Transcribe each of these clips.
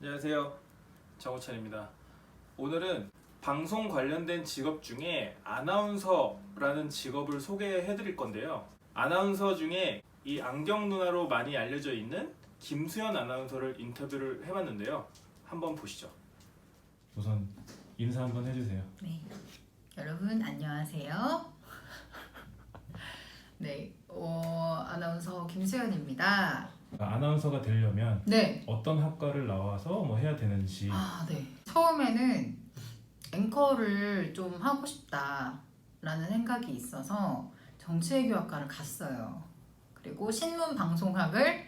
안녕하세요. 정우찬입니다. 오늘은 방송 관련된 직업 중에 아나운서라는 직업을 소개해 드릴 건데요. 아나운서 중에 이 안경 누나로 많이 알려져 있는 김수현 아나운서를 인터뷰를 해봤는데요. 한번 보시죠. 우선 인사 한번 해주세요. 네, 여러분 안녕하세요. 네, 어, 아나운서 김수현입니다. 아나운서가 되려면 네, 어떤 학과를 나와서 뭐 해야 되는지 아, 네. 처음에는 앵커를 좀 하고 싶다라는 생각이 있어서 정치외교학과를 갔어요. 그리고 신문 방송학을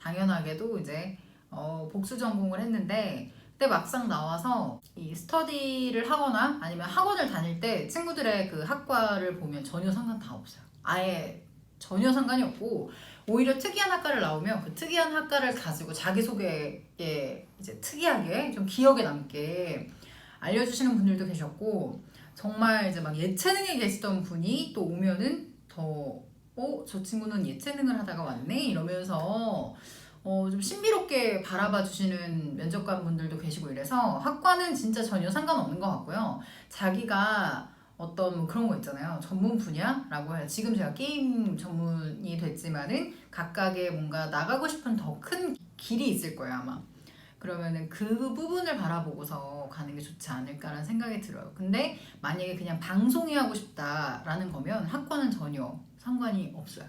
당연하게도 이제 어, 복수 전공을 했는데 그때 막상 나와서 이 스터디를 하거나 아니면 학원을 다닐 때 친구들의 그 학과를 보면 전혀 상관 다 없어요. 아예 전혀 상관이 없고 오히려 특이한 학과를 나오면 그 특이한 학과를 가지고 자기소개에 이제 특이하게 좀 기억에 남게 알려주시는 분들도 계셨고 정말 이제 막 예체능에 계시던 분이 또 오면은 더 어? 저 친구는 예체능을 하다가 왔네? 이러면서 어, 좀 신비롭게 바라봐 주시는 면접관 분들도 계시고 이래서 학과는 진짜 전혀 상관없는 것 같고요. 자기가 어떤 뭐 그런 거 있잖아요. 전문 분야라고 해요. 지금 제가 게임 전문이 됐지만은 각각의 뭔가 나가고 싶은 더 큰 길이 있을 거예요, 아마. 그러면은 그 부분을 바라보고서 가는 게 좋지 않을까라는 생각이 들어요. 근데 만약에 그냥 방송이 하고 싶다라는 거면 학과는 전혀 상관이 없어요.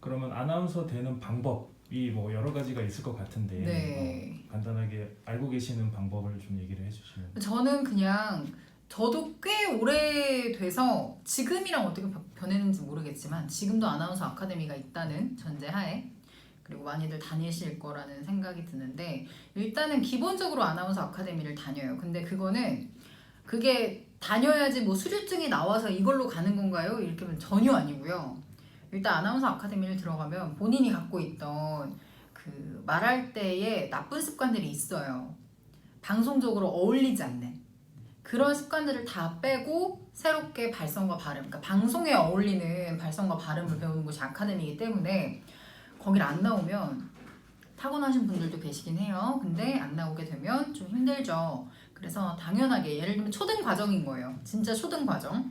그러면 아나운서 되는 방법이 뭐 여러 가지가 있을 것 같은데 네. 어, 간단하게 알고 계시는 방법을 좀 얘기를 해주시면 저는 그냥 저도 꽤 오래돼서 지금이랑 어떻게 바- 변했는지 모르겠지만 지금도 아나운서 아카데미가 있다는 전제하에 그리고 많이들 다니실 거라는 생각이 드는데 일단은 기본적으로 아나운서 아카데미를 다녀요. 근데 그거는 그게 다녀야지 뭐 수료증이 나와서 이걸로 가는 건가요? 이렇게 하면 전혀 아니고요. 일단 아나운서 아카데미를 들어가면 본인이 갖고 있던 그 말할 때의 나쁜 습관들이 있어요. 방송적으로 어울리지 않는 그런 습관들을 다 빼고 새롭게 발성과 발음, 그러니까 방송에 어울리는 발성과 발음을 배우는 곳이 아카데미이기 때문에 거길 안 나오면 타고나신 분들도 계시긴 해요. 근데 안 나오게 되면 좀 힘들죠. 그래서 당연하게 예를 들면 초등 과정인 거예요. 진짜 초등 과정.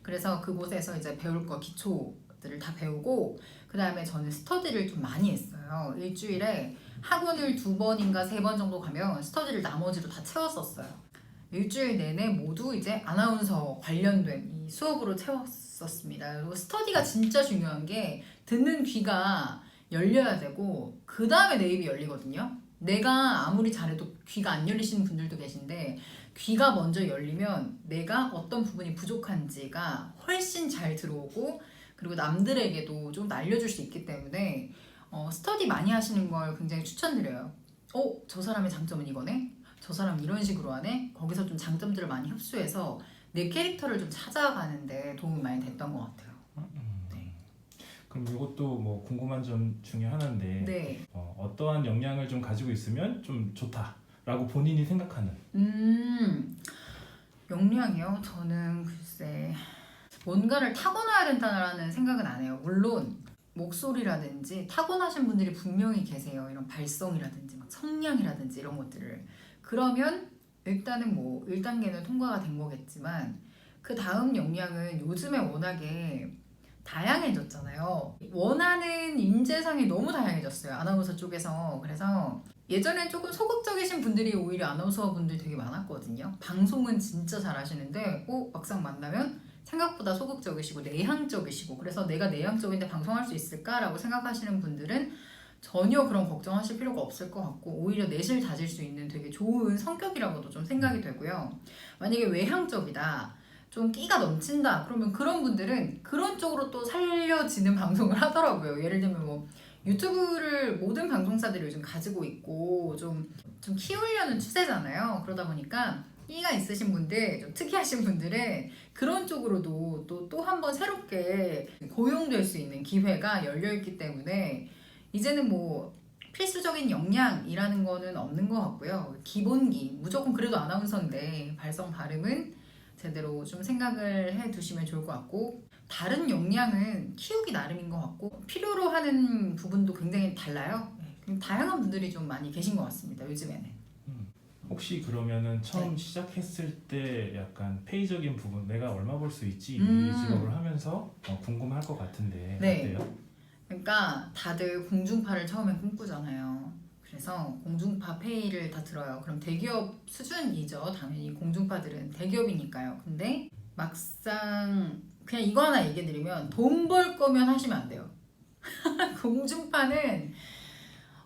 그래서 그곳에서 이제 배울 거 기초들을 다 배우고 그 다음에 저는 스터디를 좀 많이 했어요. 일주일에 학원을 두 번인가 세 번 정도 가면 스터디를 나머지로 다 채웠었어요. 일주일 내내 모두 이제 아나운서 관련된 이 수업으로 채웠었습니다. 그리고 스터디가 진짜 중요한 게 듣는 귀가 열려야 되고 그 다음에 내 입이 열리거든요. 내가 아무리 잘해도 귀가 안 열리시는 분들도 계신데 귀가 먼저 열리면 내가 어떤 부분이 부족한지가 훨씬 잘 들어오고 그리고 남들에게도 좀 알려줄 수 있기 때문에 어, 스터디 많이 하시는 걸 굉장히 추천드려요. 어, 저 사람의 장점은 이거네? 저 사람 이런 식으로 하네? 거기서 좀 장점들을 많이 흡수해서 내 캐릭터를 좀 찾아가는데 도움이 많이 됐던 것 같아요. 네. 그럼 이것도 뭐 궁금한 점 중에 하나인데 네. 어, 떠한 역량을 좀 가지고 있으면 좀 좋다라고 본인이 생각하는 음, 역량이요? 저는 글쎄, 뭔가를 타고나야 된다는 생각은 안 해요. 물론, 목소리라든지 타고나신 분들이 분명히 계세요. 이런 발성이라든지, 막 성량이라든지 이런 것들을. 그러면 일단은 뭐 1단계는 통과가 된 거겠지만, 그 다음 역량은 요즘에 워낙에 다양해졌잖아요. 원하는 인재상이 너무 다양해졌어요. 아나운서 쪽에서. 그래서 예전엔 조금 소극적이신 분들이 오히려 아나운서 분들 되게 많았거든요. 방송은 진짜 잘하시는데, 어, 막상 만나면 생각보다 소극적이시고 내향적이시고, 그래서 내가 내향적인데 방송할 수 있을까라고 생각하시는 분들은 전혀 그런 걱정하실 필요가 없을 것 같고, 오히려 내실 다질 수 있는 되게 좋은 성격이라고도 좀 생각이 되고요. 만약에 외향적이다. 좀 끼가 넘친다. 그러면 그런 분들은 그런 쪽으로 또 살려지는 방송을 하더라고요. 예를 들면 뭐 유튜브를 모든 방송사들이 요즘 가지고 있고 좀, 좀 키우려는 추세잖아요. 그러다 보니까 끼가 있으신 분들, 좀 특이하신 분들은 그런 쪽으로도 또 또 한 번 새롭게 고용될 수 있는 기회가 열려있기 때문에 이제는 뭐 필수적인 역량이라는 거는 없는 것 같고요. 기본기, 무조건 그래도 아나운서인데 발성 발음은 제대로 좀 생각을 해 두시면 좋을 것 같고 다른 역량은 키우기 나름인 것 같고 필요로 하는 부분도 굉장히 달라요. 네, 다양한 분들이 좀 많이 계신 것 같습니다. 요즘에는. 혹시 그러면은 처음 네. 시작했을 때 약간 페이적인 부분 내가 얼마 벌 수 있지 음. 이 직업을 하면서 어, 궁금할 것 같은데 네. 어때요? 그러니까 다들 공중파를 처음에 꿈꾸잖아요. 그래서 공중파 페이를 다 들어요. 그럼 대기업 수준이죠. 당연히 공중파들은 대기업이니까요. 근데 막상 그냥 이거 하나 얘기해 드리면 돈 벌 거면 하시면 안 돼요. 공중파는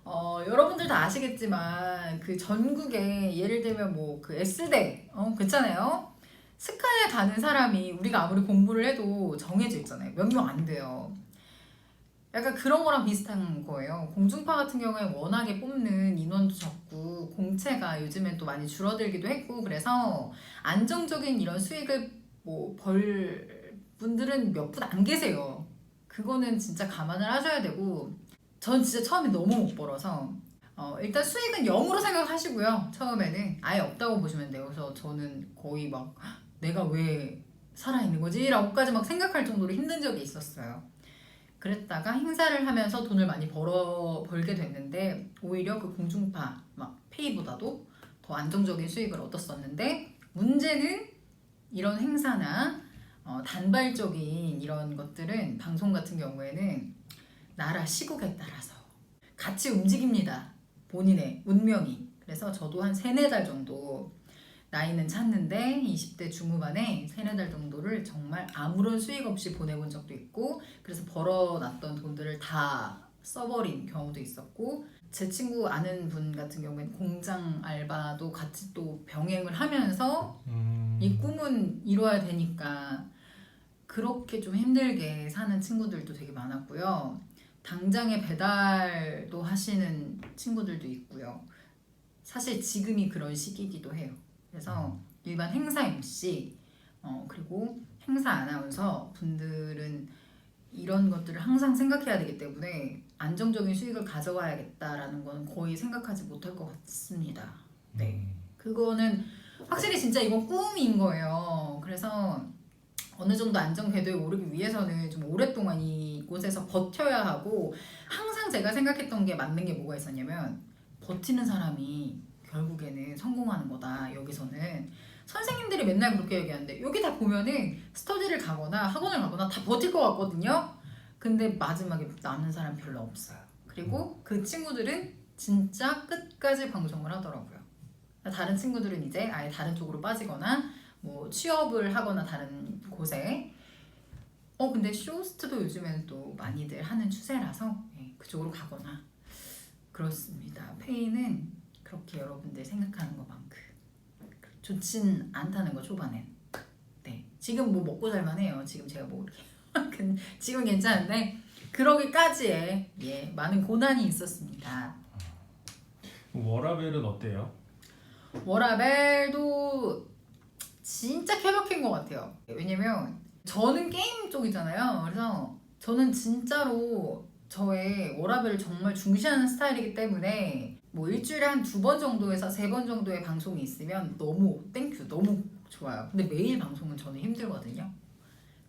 어, 여러분들 다 아시겠지만 그 전국에 예를 들면 뭐 그 S대 어 그렇잖아요. 스카에 가는 사람이 우리가 아무리 공부를 해도 정해져 있잖아요. 몇 명 안 돼요. 약간 그런 거랑 비슷한 거예요. 공중파 같은 경우에 워낙에 뽑는 인원도 적고 공채가 요즘엔 또 많이 줄어들기도 했고 그래서 안정적인 이런 수익을 뭐 벌 분들은 몇 분 안 계세요. 그거는 진짜 감안을 하셔야 되고 전 진짜 처음에 너무 못 벌어서 어, 일단 수익은 0으로 생각하시고요. 처음에는 아예 없다고 보시면 돼요. 그래서 저는 거의 막 "헉, 내가 왜 살아있는 거지? 라고까지 막 생각할 정도로 힘든 적이 있었어요. 그랬다가 행사를 하면서 돈을 많이 벌어 벌게 됐는데 오히려 그 공중파 막 페이보다도 더 안정적인 수익을 얻었었는데 문제는 이런 행사나 어, 단발적인 이런 것들은 방송 같은 경우에는 나라 시국에 따라서 같이 움직입니다. 본인의 운명이. 그래서 저도 한 세네 달 정도 나이는 찼는데 20대 중후반에 세네 달 정도를 정말 아무런 수익 없이 보내본 적도 있고 그래서 벌어놨던 돈들을 다 써버린 경우도 있었고 제 친구 아는 분 같은 경우에는 공장 알바도 같이 또 병행을 하면서 음, 이 꿈은 이뤄야 되니까 그렇게 좀 힘들게 사는 친구들도 되게 많았고요. 당장에 배달도 하시는 친구들도 있고요. 사실 지금이 그런 시기이기도 해요. 그래서 일반 행사 MC 어, 그리고 행사 아나운서 분들은 이런 것들을 항상 생각해야 되기 때문에 안정적인 수익을 가져와야겠다라는 건 거의 생각하지 못할 것 같습니다. 네. 음, 그거는 확실히 진짜 이건 꿈인 거예요. 그래서 어느 정도 안정 궤도에 오르기 위해서는 좀 오랫동안 이곳에서 버텨야 하고 항상 제가 생각했던 게 맞는 게 뭐가 있었냐면 버티는 사람이 결국에는 성공하는 거다. 여기서는 선생님들이 맨날 그렇게 얘기하는데 여기 다 보면은 스터디를 가거나 학원을 가거나 다 버틸 것 같거든요. 근데 마지막에 남는 사람 별로 없어요. 그리고 그 친구들은 진짜 끝까지 방송을 하더라고요. 다른 친구들은 이제 아예 다른 쪽으로 빠지거나 뭐 취업을 하거나 다른 곳에 어 근데 쇼호스트도 요즘에는 또 많이들 하는 추세라서 예, 그쪽으로 가거나 그렇습니다. 페이는 그렇게 여러분들 생각하는 것만큼 좋진 않다는 거 초반엔. 네 지금 뭐 먹고 살만 해요. 지금 제가 뭐 이렇게 근- 지금 괜찮은데 그러기까지의 예 많은 고난이 있었습니다. 워라벨은 어때요? 워라벨도 진짜 케바케인 것 같아요. 왜냐면 저는 게임 쪽이잖아요. 그래서 저는 진짜로 저의 워라벨을 정말 중시하는 스타일이기 때문에 뭐 일주일에 한 두 번 정도에서 세 번 정도의 방송이 있으면 너무 땡큐 너무 좋아요. 근데 매일 방송은 저는 힘들거든요.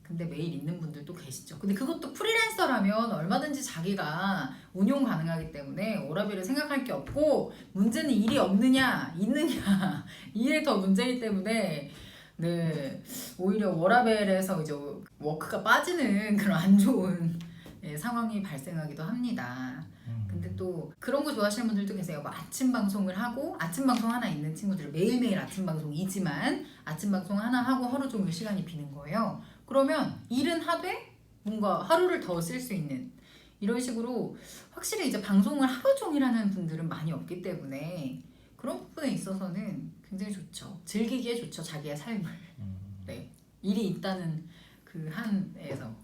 근데 매일 있는 분들도 계시죠. 근데 그것도 프리랜서라면 얼마든지 자기가 운용 가능하기 때문에 워라벨을 생각할 게 없고 문제는 일이 없느냐 있느냐 이게 더 문제이기 때문에 네 오히려 워라벨에서 이제 워크가 빠지는 그런 안 좋은 예, 상황이 발생하기도 합니다. 음, 근데 또 그런 거 좋아하시는 분들도 계세요. 뭐 아침 방송을 하고 아침 방송 하나 있는 친구들 매일매일 아침 방송이지만 아침 방송 하나 하고 하루 종일 시간이 비는 거예요. 그러면 일은 하되 뭔가 하루를 더 쓸 수 있는 이런 식으로 확실히 이제 방송을 하루 종일 하는 분들은 많이 없기 때문에 그런 부분에 있어서는 굉장히 좋죠. 즐기기에 좋죠. 자기의 삶을. 음. 네. 일이 있다는 그 한에서.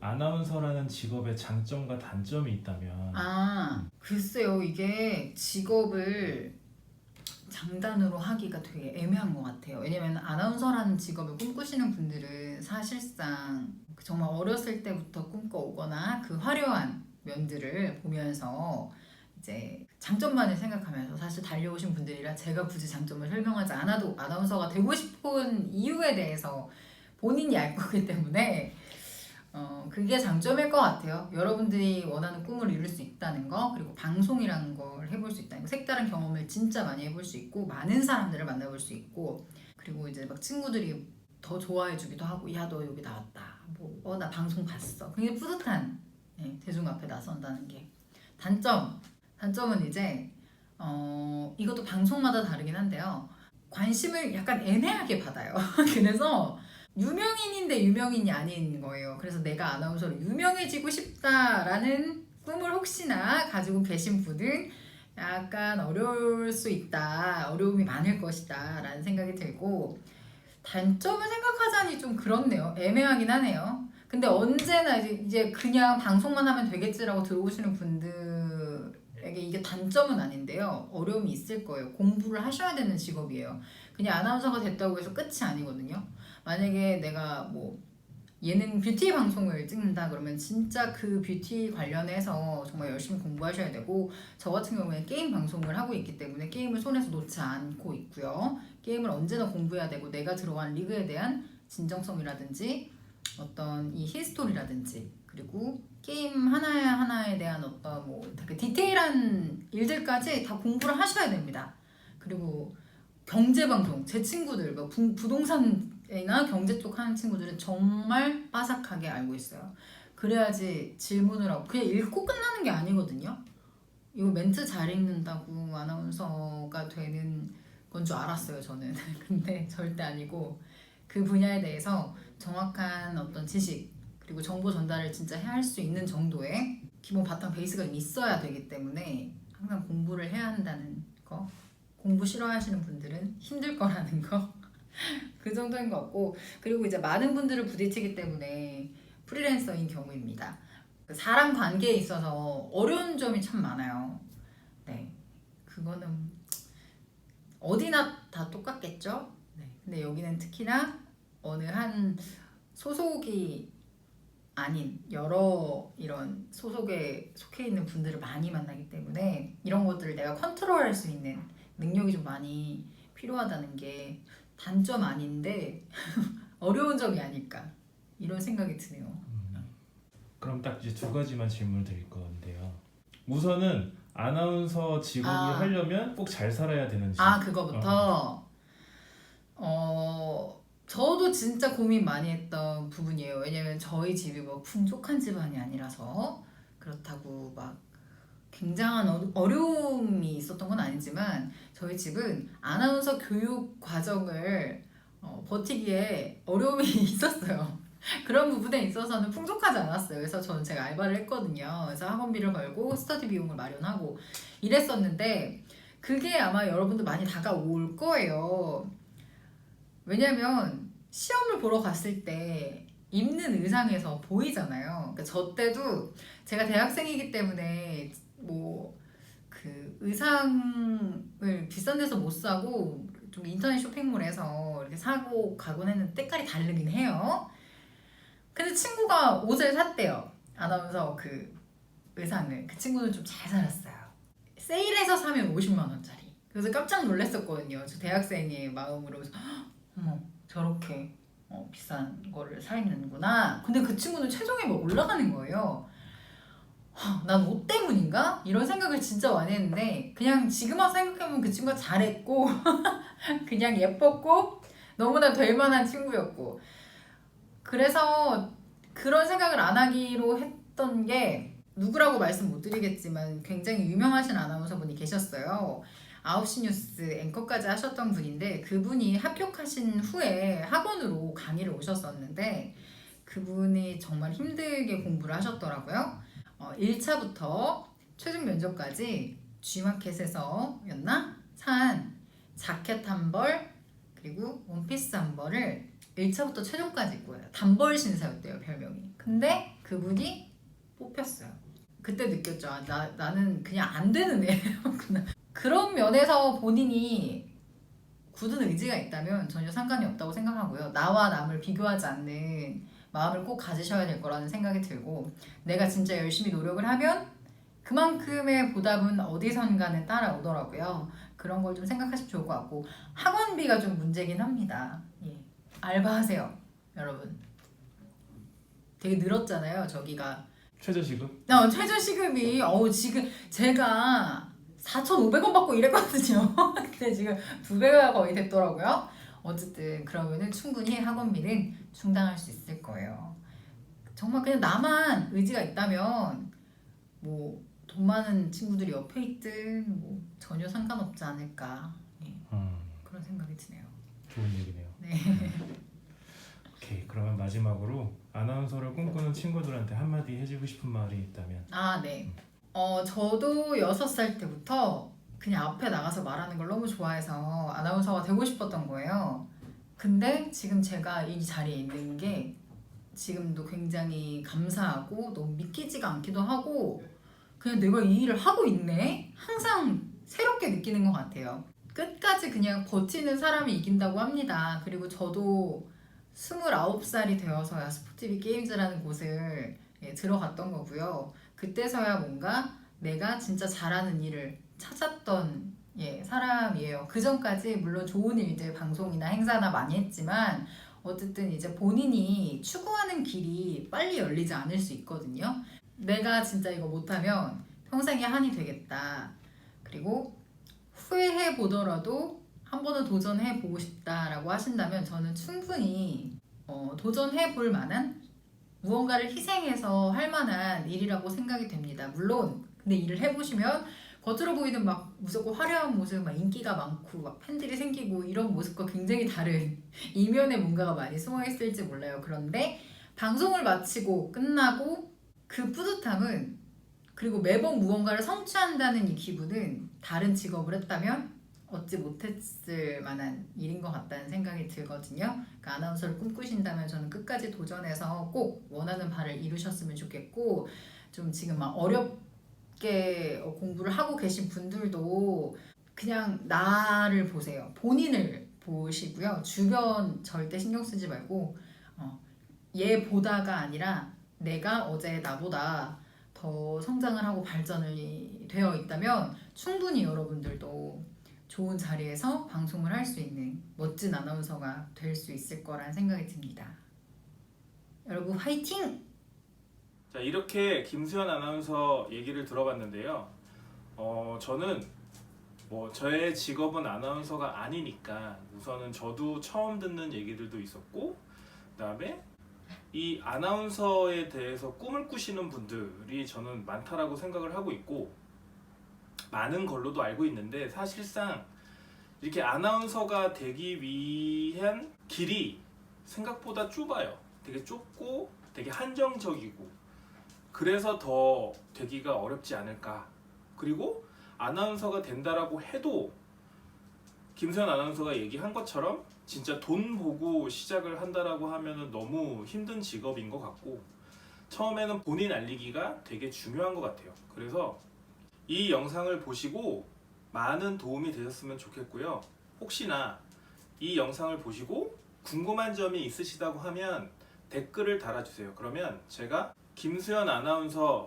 아나운서라는 직업의 장점과 단점이 있다면 아, 글쎄요. 이게 직업을 장단으로 하기가 되게 애매한 것 같아요. 왜냐면 아나운서라는 직업을 꿈꾸시는 분들은 사실상 정말 어렸을 때부터 꿈꿔오거나 그 화려한 면들을 보면서 이제 장점만을 생각하면서 사실 달려오신 분들이라 제가 굳이 장점을 설명하지 않아도 아나운서가 되고 싶은 이유에 대해서 본인이 알 거기 때문에 어, 그게 장점일 것 같아요. 여러분들이 원하는 꿈을 이룰 수 있다는 거, 그리고 방송이라는 걸 해볼 수 있다는 거, 색다른 경험을 진짜 많이 해볼 수 있고, 많은 사람들을 만나볼 수 있고, 그리고 이제 막 친구들이 더 좋아해주기도 하고, 야, 너 여기 나왔다. 뭐, 어, 나 방송 봤어. 굉장히 뿌듯한 예, 대중 앞에 나선다는 게. 단점, 단점은 이제, 어, 이것도 방송마다 다르긴 한데요. 관심을 약간 애매하게 받아요. 그래서 유명인인데 유명인이 아닌 거예요. 그래서 내가 아나운서로 유명해지고 싶다라는 꿈을 혹시나 가지고 계신 분은 약간 어려울 수 있다. 어려움이 많을 것이다. 라는 생각이 들고 단점을 생각하자니 좀 그렇네요. 애매하긴 하네요. 근데 언제나 이제, 그냥 방송만 하면 되겠지라고 들어오시는 분들 에게 이게 단점은 아닌데요. 어려움이 있을 거예요. 공부를 하셔야 되는 직업이에요. 그냥 아나운서가 됐다고 해서 끝이 아니거든요. 만약에 내가 뭐 예능 뷰티 방송을 찍는다 그러면 진짜 그 뷰티 관련해서 정말 열심히 공부하셔야 되고 저 같은 경우에 게임 방송을 하고 있기 때문에 게임을 손에서 놓지 않고 있고요. 게임을 언제나 공부해야 되고 내가 들어간 리그에 대한 진정성이라든지 어떤 이 히스토리라든지 그리고 게임 하나 하나에 대한 어떤 뭐 되게 디테일한 일들까지 다 공부를 하셔야 됩니다. 그리고 경제 방송 제 친구들 뭐 부, 부동산이나 경제 쪽 하는 친구들은 정말 빠삭하게 알고 있어요. 그래야지 질문을 하고 그냥 읽고 끝나는 게 아니거든요. 이거 멘트 잘 읽는다고 아나운서가 되는 건 줄 알았어요 저는. 근데 절대 아니고 그 분야에 대해서 정확한 어떤 지식 그리고 정보 전달을 진짜 할 수 있는 정도의 기본 바탕 베이스가 있어야 되기 때문에 항상 공부를 해야 한다는 거. 공부 싫어하시는 분들은 힘들 거라는 거. 그 정도인 것 같고 그리고 이제 많은 분들을 부딪히기 때문에 프리랜서인 경우입니다. 그 사람 관계에 있어서 어려운 점이 참 많아요. 네, 그거는 어디나 다 똑같겠죠. 네, 근데 여기는 특히나 어느 한 소속이 아닌 여러 이런 소속에 속해 있는 분들을 많이 만나기 때문에 이런 것들을 내가 컨트롤할 수 있는 능력이 좀 많이 필요하다는 게 단점 아닌데 어려운 점이 아닐까 이런 생각이 드네요. 그럼 딱 이제 두 가지만 질문을 드릴 건데요. 우선은 아나운서 직업을 아. 하려면 꼭 잘 살아야 되는지. 아 그거부터 어 저도 진짜 고민 많이 했던 부분이에요. 왜냐면 저희 집이 뭐 풍족한 집안이 아니라서 그렇다고 막 굉장한 어- 어려움이 있었던 건 아니지만 저희 집은 아나운서 교육 과정을 어, 버티기에 어려움이 있었어요. 그런 부분에 있어서는 풍족하지 않았어요. 그래서 저는 제가 알바를 했거든요. 그래서 학원비를 벌고 스터디 비용을 마련하고 이랬었는데 그게 아마 여러분들 많이 다가올 거예요. 왜냐면 시험을 보러 갔을 때 입는 의상에서 보이잖아요. 그러니까 저 때도 제가 대학생이기 때문에 뭐 그 의상을 비싼 데서 못 사고 좀 인터넷 쇼핑몰에서 이렇게 사고 가곤 했는데 때깔이 다르긴 해요. 근데 친구가 옷을 샀대요. 아나운서 그 의상을. 그 친구는 좀 잘 살았어요. 세일해서 사면 50만 원짜리. 그래서 깜짝 놀랐었거든요. 저 대학생의 마음으로 그래서 "헉, 어머 저렇게 어, 비싼 거를 사 입는구나. 근데 그 친구는 체중이 막 올라가는 거예요. 난 옷 때문인가? 이런 생각을 진짜 많이 했는데 그냥 지금 와서 생각해보면 그 친구가 잘했고 그냥 예뻤고 너무나 될 만한 친구였고 그래서 그런 생각을 안 하기로 했던 게 누구라고 말씀 못 드리겠지만 굉장히 유명하신 아나운서분이 계셨어요. 9시 뉴스 앵커까지 하셨던 분인데 그분이 합격하신 후에 학원으로 강의를 오셨었는데 그분이 정말 힘들게 공부를 하셨더라고요. 어, 1차부터 최종 면접까지 G마켓에서였나? 산 자켓 한 벌 그리고 원피스 한 벌을 1차부터 최종까지 입고 해요. 단벌 신사였대요 별명이. 근데 그분이 뽑혔어요. 그때 느꼈죠. 아, 나, 나는 그냥 안 되는 애였구나. 그런 면에서 본인이 굳은 의지가 있다면 전혀 상관이 없다고 생각하고요. 나와 남을 비교하지 않는 마음을 꼭 가지셔야 될 거라는 생각이 들고 내가 진짜 열심히 노력을 하면 그만큼의 보답은 어디선가는 따라오더라고요. 그런 걸 좀 생각하시면 좋을 것 같고 학원비가 좀 문제긴 합니다. 예. 알바하세요, 여러분. 되게 늘었잖아요. 저기가 최저시급? 어, 최저 시급이 어우 지금 제가 4,500원 받고 일했거든요. 근데 지금 두 배가 거의 됐더라고요. 어쨌든 그러면은 충분히 학원비는 충당할 수 있을 거예요. 정말 그냥 나만 의지가 있다면 뭐 돈 많은 친구들이 옆에 있든 뭐 전혀 상관없지 않을까 예, 음, 그런 생각이 드네요. 좋은 얘기네요. 네. 오케이 그러면 마지막으로 아나운서를 꿈꾸는 친구들한테 한마디 해주고 싶은 말이 있다면 아, 네. 어, 저도 여섯 살 때부터 그냥 앞에 나가서 말하는 걸 너무 좋아해서 아나운서가 되고 싶었던 거예요. 근데 지금 제가 이 자리에 있는 게 지금도 굉장히 감사하고 너무 믿기지가 않기도 하고 그냥 내가 이 일을 하고 있네? 항상 새롭게 느끼는 것 같아요. 끝까지 그냥 버티는 사람이 이긴다고 합니다. 그리고 저도 29살이 되어서야 스포티비 게임즈라는 곳을 예, 들어갔던 거고요. 그때서야 뭔가 내가 진짜 잘하는 일을 찾았던 예, 사람이에요. 그 전까지 물론 좋은 일들 방송이나 행사나 많이 했지만 어쨌든 이제 본인이 추구하는 길이 빨리 열리지 않을 수 있거든요. 내가 진짜 이거 못하면 평생의 한이 되겠다. 그리고 후회해 보더라도 한 번은 도전해 보고 싶다라고 하신다면 저는 충분히 어, 도전해 볼 만한 무언가를 희생해서 할 만한 일이라고 생각이 됩니다. 물론 근데 일을 해보시면 겉으로 보이는 막 무조건 화려한 모습, 막 인기가 많고 막 팬들이 생기고 이런 모습과 굉장히 다른 이면에 뭔가가 많이 숨어 있을지 몰라요. 그런데 방송을 마치고 끝나고 그 뿌듯함은 그리고 매번 무언가를 성취한다는 이 기분은 다른 직업을 했다면 얻지 못했을 만한 일인 것 같다는 생각이 들거든요. 그러니까 아나운서를 꿈꾸신다면 저는 끝까지 도전해서 꼭 원하는 바를 이루셨으면 좋겠고 좀 지금 막 어렵게 공부를 하고 계신 분들도 그냥 나를 보세요. 본인을 보시고요. 주변 절대 신경 쓰지 말고 어, 얘 보다가 아니라 내가 어제 나보다 더 성장을 하고 발전이 되어 있다면 충분히 여러분들도 좋은 자리에서 방송을 할 수 있는 멋진 아나운서가 될 수 있을 거란 생각이 듭니다. 여러분 화이팅! 자 이렇게 김수현 아나운서 얘기를 들어봤는데요. 어 저는 뭐 저의 직업은 아나운서가 아니니까 우선은 저도 처음 듣는 얘기들도 있었고 그다음에 이 아나운서에 대해서 꿈을 꾸시는 분들이 저는 많다라고 생각을 하고 있고 많은 걸로도 알고 있는데 사실상 이렇게 아나운서가 되기 위한 길이 생각보다 좁아요. 되게 좁고 되게 한정적이고 그래서 더 되기가 어렵지 않을까. 그리고 아나운서가 된다라고 해도 김수현 아나운서가 얘기한 것처럼 진짜 돈 보고 시작을 한다라고 하면은 너무 힘든 직업인 것 같고 처음에는 본인 알리기가 되게 중요한 것 같아요. 그래서 이 영상을 보시고 많은 도움이 되셨으면 좋겠고요. 혹시나 이 영상을 보시고 궁금한 점이 있으시다고 하면 댓글을 달아주세요. 그러면 제가 김수현 아나운서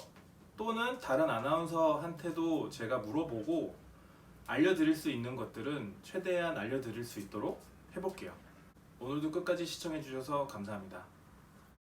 또는 다른 아나운서한테도 제가 물어보고 알려드릴 수 있는 것들은 최대한 알려드릴 수 있도록 해볼게요. 오늘도 끝까지 시청해주셔서 감사합니다.